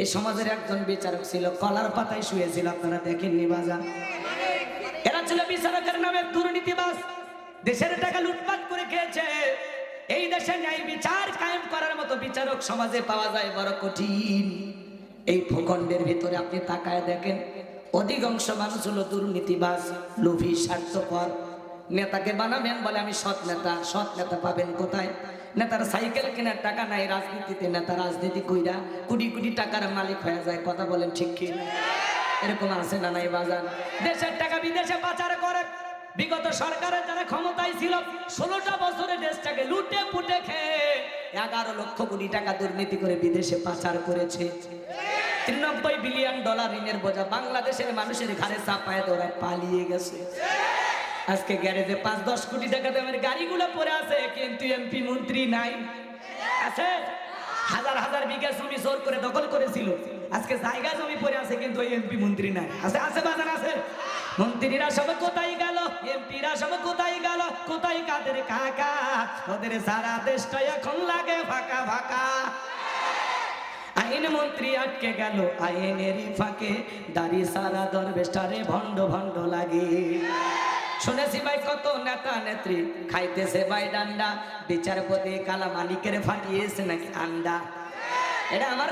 এই সমাজের একজন বিচারক ছিল, কলার পাতায় শুয়েছিল, আপনারা দেখেননি বাজার। এরা ছিল বিচারকের নামে দুর্নীতিবাজ। দেশের টাকা লুটপাট করে খেয়েছে। এই দেশে ন্যায় বিচার কায়েম করার মতো বিচারক সমাজে পাওয়া যায় বড় কঠিন। এই ভূখণ্ডের ভিতরে আপনি তাকায় দেখেন, অধিকাংশ মানুষ হলো দুর্নীতিবাস লোভী, স্বার্থপর। নেতাকে বানাবেন বলে আমি সৎ নেতা সৎ নেতা পাবেন কোথায়? নেতার সাইকেল কেনার টাকা নাই রাজনীতিতে, নেতা রাজনীতি কইরা কোটি কোটি টাকার মালিক হয়ে যায়, কথা বলেন ঠিক কি? এরকম আছে না নাই বাজার? দেশের টাকা বিদেশে পাচার করে। বিগত সরকারের যারা ক্ষমতায় ছিল, ষোলোটা বছরে দেশটাকে লুটে পুটে খেয়ে এগারো লক্ষ কোটি টাকা দুর্নীতি করে বিদেশে পাচার করেছে। তিরানব্বই বিলিয়ন ডলার ঋণের বোঝা বাংলাদেশের মানুষের ঘাড়ে চাপায় ওরা পালিয়ে গেছে। আজকে গ্যারেজে পাঁচ, দশ কোটি টাকা দামের গাড়িগুলো পড়ে আছে, কিন্তু এমপি মন্ত্রী নাই। আছে? হাজার হাজার বিঘা জমি জোর করে দখল করেছিল। আজকে জায়গা জমি পড়ে আছে, কিন্তু ওই এমপি মন্ত্রী নাই। আছে আছে, বাজার আছে? মন্ত্রীরা সব কোথায় গেল? এমপিরা সব কোথায় গেল? কোথায় কাদের কাকা? ওদের সারা দেশটা এখন লাগে ফাঁকা ফাঁকা। আইন মন্ত্রী আটকে গেল, আইনেরই ফাঁকে। দাড়ি সারা দরবেশটারে ভণ্ড ভণ্ড লাগে। শুনেছি ভাই কত নেতা নেত্রী খাইতেছে ভাই ডান্ডা। বিচারপতি কালা মালিকের ফাটিয়েছে নাকি আন্ডা। এটা আমার